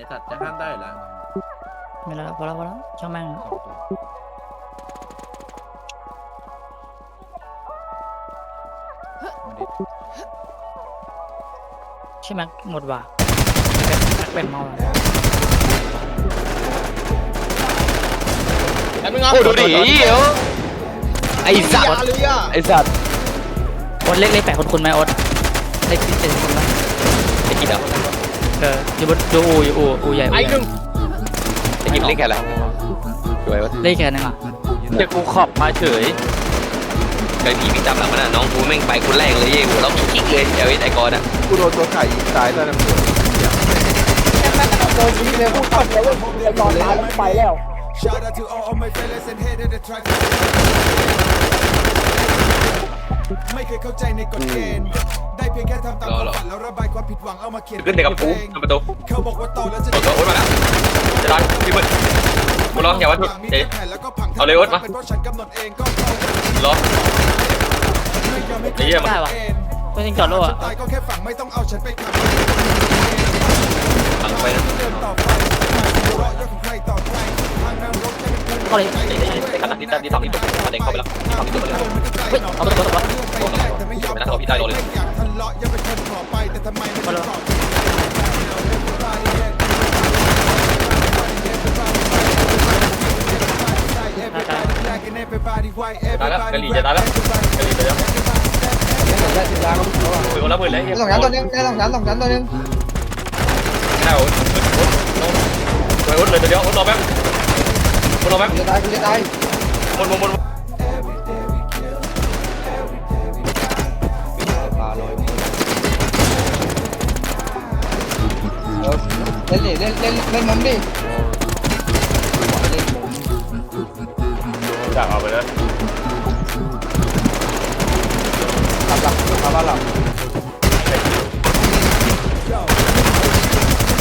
ไอสัตว์จะห้ามได้เหรอไม่แล้วพอแล้วพอแล้วช่างแม่งใช่ไหมหมดว่ะแบ่งเมาแล้วโอ้ดูดิเอ้าไอ้สัตว์ไอ้สัตว์โอ๊ตเล็กเล็กแปะคนคุณไหมโอ๊ตเล็กที่เจ็ดคนไหมไอ้กินเหรอเอออยู่บนอยู่อูอยู่อูอูใหญ่อูไอ้ใหหญ่นึ่งไอ้กินเล่นแค่อะไรสวยวะเล็กแค่นึงอะเดี๋ยวกูขอบมาเฉยไอ้พี่วิ่งตามหลังมันอะน้องกูแม่งไปคนแรกเลยเย้กูแล้วกิ๊กเลยเดี๋ยวไอ้กอนอะกูโดนตัวไข่ยิงตายแล้วนะมึง Shout out to all of my fellas and head of the track ไม่เคยเข้าใจในกฎเกณฑ์ แล้วระบายความผิดหวังเอามาเขียนขึ้นเด็กกับกูทำประตูเขาบอกว่าโตแล้วจะโอ้โหโอ๊ตมาแล้วจะดันพี่มึงกูรออย่าวัดทุดเจ๊แล้วก็พังเอาเลยโอ๊ตมาเป็นเพราะฉันกำหนดเองก็รอไม่ยอมให้ไอ้เหี้ยมันได้ว่ะไม่ต้องจอดรถอะตายก็แค่ฝังไม่ต้องเอาฉันไปขังหลังไปนะเดินต่อไปรอยของใครต่อใครทางนรกจะเป็นกูเข้าเลยไอ้ไอ้ไอ้ขนาดที่ด้านที่สองที่ตกประเด็นเข้าไปแล้วที่สองที่ตกไปแล้วเฮ้ยเอาไปตัวตัวโอ้โหไม่น่าเอาพี่ได้โดนเลยอยากทะ เลาะย่าเป็นคนขอไปแต่ทำไมไม่ได้ขอตายแล้วกะหรี่จะตายแล้วกะหรี่จะแล้วคุยคนละหมื่นเลยสองชั้นตัวนึงได้สองชั้นสองชั้นตัวนึงได้โอ๊ตโอ๊ตโอ๊ตเลยเดียวโอ๊ตรอแป๊บโอ๊ตรอแป๊บจะตายกูจะตายหมดหมดหมดเล่น เล่นเล่นเล่นมุมดิจากเอาไปแล้วหลับหลับหลับหลับ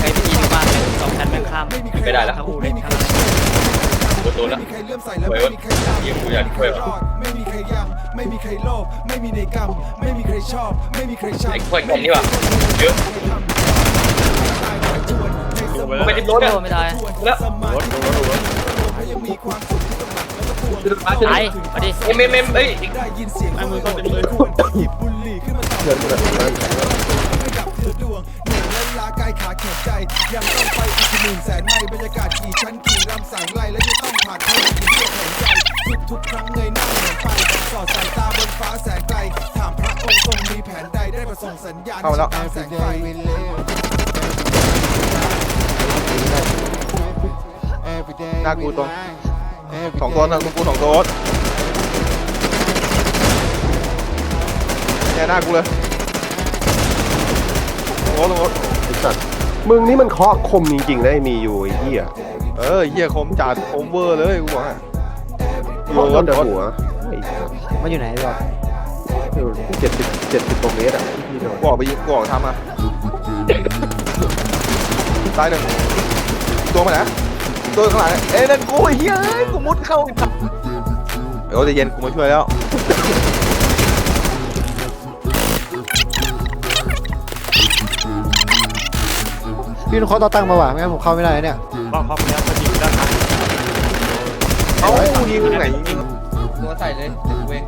ไอ้พี่ดีมากเลยสองชั้นแม่งข้ามไม่ได้แล้วทั้งอูเลยทั้งโอ๊ตโดนแล้วไม่มีใครเลื่อมใสและไม่มีใครอยากยิงกูอยากช่วยว่ะไม่มีใครยังไม่มีใครโลภไม่มีในกรรมไม่มีใครชอบ ไม่มีใครชังไอ้พวกไอ้นี่ว่ะเยอะ ไม่ติดรถโดอะนไม่ได้แล้วรถรถรถยังมีความสุขที่ต้องหนักแล้วก็ปวดตายมาดิเอ็มเอ็มเอ็มเอ้ยได้ยินเสียงมือต้องเป็นมือควรหยิบบุหรี่ขึ้นมาต่อไม่ดับคือดวงเหนื่อยและล้ากายขาแข็งใจ ยังต้องไปอีกหมื่นแสนไมล์บรรยากาศกี่ชั้นกี่รำสายไล่และจะต้องผ่านเข้าอีกเรื่องแข็งใจทุกทุกๆครั้งเงยหน้าเหมือนไปสอดสายตาบนฟ้าแสนไกลถามพระองค์ทรงมีแผนใดได้ประส่งสัญญาณเข้าแล้วตามแสงไฟากูตรงสองตัวนะกูสองตัวเนี่ยหน้ากูเลยโอ้โหไอ้สัตว์มึงนี่มันเคาะคมจริงๆนะไอ้มีอยู่ไอ้เหี้ยเออเฮียคมจัดคมเวอร์เลยกูบอกให้โยนแต่หัวไอ้สัตว์มันอยู่ไหนดีวะเจ็ดสิบเจ็ดสิบกว่าเมตรอะที่โดนกูออกไปยิงกูออกทำอะตายหนึ่งตัวมาไหน ตัวข้างหลังเอ้ยนั่นกูไอ้เฮียเอ้ยกูมุดเข้าเดี๋ยวใจะเย็นกูมาช่วยแล้วพี่นุ้เขาต่อตั้งมาว่ะไม่งั้นผมเข้าไม่ได้เนี่ยเอ้ายิงตรงไหนยิงตัวใส่เลยเวง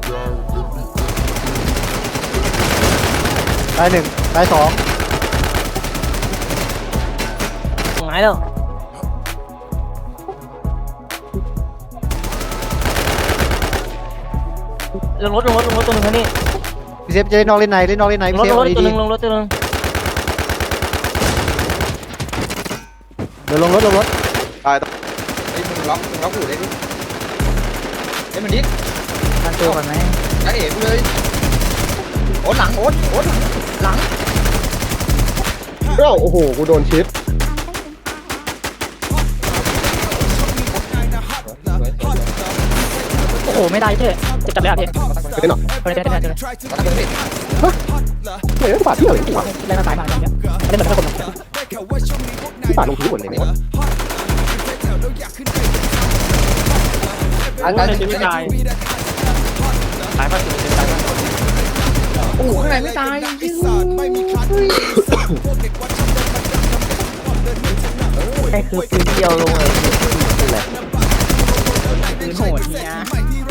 ตายหนึ่งตายสอง หายแล้ว ลงรถลงรถลงรถตัวนึงนี่พี่เซฟจะเล่นนอกเล่นในเล่นนอกเล่นในลงพี่รถเซฟลงรถตัวเอาดีนึงลงรถตัวนึงๆเดี๋ยวลงรถลงรถตายไอ้มึงล็อกมึงล็อกหูได้ดิไอ้มันดิมันตัวก่อนไหมจ้าเอ๋กูเลยโอ๊ตหลังโอ๊ตโอ๊ตหลังเอ้าโอ้โห กูโดนชิดโอ้โหไม่ได้เถอะจะจับได้พี่ ไปหน่อยเฮ้ยได้ได้ได้ได้เฮ้ยบาดที่ไหนวเล่นสายมาอย่าเงี้ยเล่นเหมือนคนที่บาดลงพื้นหมดเลยเนี่ยวะอันนั้นจะไม่ตายตายมาถึงจะตายโอ้โหข้างในไม่ายไม่มีคลัดพวเด็กวัดชำนาญมันเดินมันเดินมันเดินไอ้คือปืนเดียวลงเลยออะไรปืนโหดเนี่ยโอ้ไปเดาวมาจากไหนได้ไมช่วยรีบรีบไปให้ไกลสักทีอยู่กับเพื่อนกูไม่ต้องมีเออเล่นไปก่อนแป๊บนึงทำให้เข้าใจย้อนใส่ออโต้จูนย้อนเป็นสิ่งของกับสไตล์ในชั้นต่ำดัสเชนคิดว่ามาเรดเด็กเขาทำมา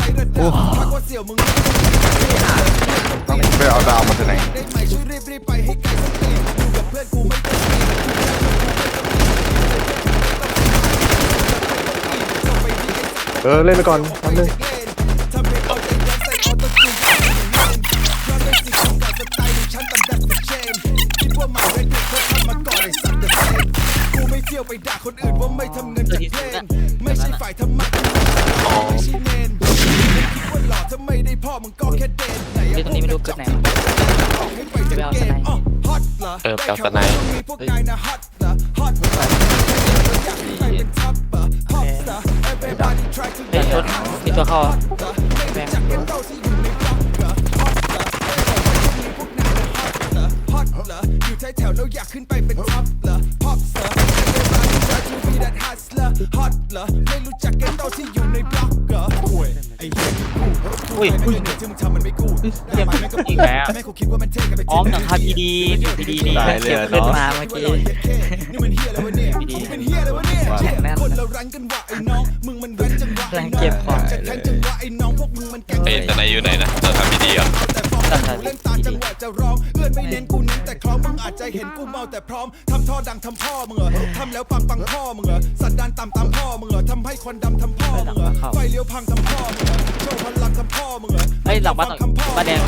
ก่อนไอ้สัตว์เดอะเซนกูไม่เที่ยวไปด่าคนอื่นว่าไม่ทำเงินจากเพลงไม่ใช่ฝ่ายธรรมะไม่ใช่เนนคิดว่าหล่อ ถ้าไม่ได้พ่อมึงก็แค่เดนไหนเดี๋ยวตรงนี้ไม่รู้เกิดไหนให้ไปถึงเกมอ๋อฮอตเหรอเออไปเอาสไนด์มีพวกนายนะฮอตเหรอฮอตเหรออยากไปเป็นท็อปเหรอฮอตเหรอ Everybody try to เฮ้ยรถมีตัวเข้า ฮอตเหรอไม่รู้จักเกมเต้าที่อยู่ในบล็อกเหรอโอ้ยไอ้เหี้ยกูอุ้ยอุ้ยที่มึงทำมันไม่กูเรียกมันไม่ก็อีกแล้วแม่กูคิดว่ามันเท่กันไปอ๋อหนังคาพีดีพีดีนี่เก็บขึ้นมาเมื่อกี้นี่มันเฮียอะไรวะเนี่ยเป็นเฮียอะไรวะเนี่ยแข็งแน่นคนเรารันกันว่ะไอ้น้องมึงมันแว้นจังหวะไอ้แรงน้องเก็บของจะแทงจังหวะไอ้น้องพวกมึงมันแก๊งเอ้ยสไนอยู่ไหนนะ ไม่เน้นกูเน้นแต่คล้องมึงอาจจะเห็นกูเมาแต่พร้อมทำท่อดังทำพ่อมึงเหรอทำแล้วปังปังพ่อมึงเหรอสันดานต่ำตามพ่อมึงเหรอทำให้ควันดำทำพ่อมึงเหรอไฟเลี้ยวพังทำพ่อมึงเหรอโชว์พลังทำพ่อมึงเหรอเฮ้ยหลังบ้านหน่อยบ้านแดง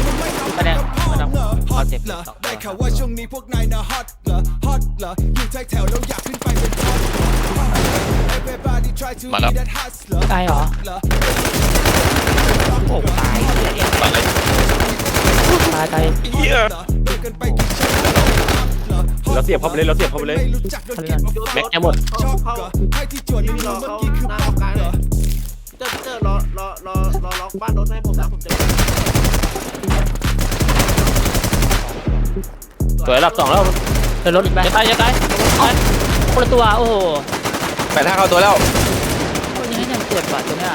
บ้านแดงบ้านแดงขอเจ็บเหรอได้ข่าวว่าช่วงนี้พวกนายนะฮอตเหรอฮอตเหรออยู่ท้ายแถวแล้วอยากขึ้นไปเป็นท็อป Everybody try to มาแล้ว be that hustler ตายเหรอเหรอโอ้ตายมาเลย ตายตายเหี้ยดูกันไปกี่ชั้นเหรอเราเสียบเข้าไปเลยเราเสียบเข้าไปเลยไม่รู้จักโดนเก็บแม็กจะหมดชอบเหรอให้ที่จวดในมือเมื่อกี้คือป๊อกเหรอเจอเจอรอรอรอรอล็อกบ้านรถให้ผมนะผมจะสวยหลับสองแล้วเดินรถอีกไปจะตายจะตายคนละตัวโอ้โหแปดห้าเข้าตัวแล้วคนยังไงเนี่ยเจ็บว่ะตัวเนี้ย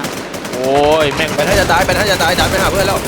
โอ้ยแม่งแปดห้าจะตายแปดห้าจะตายดันไปหาเพื่อนแล้ว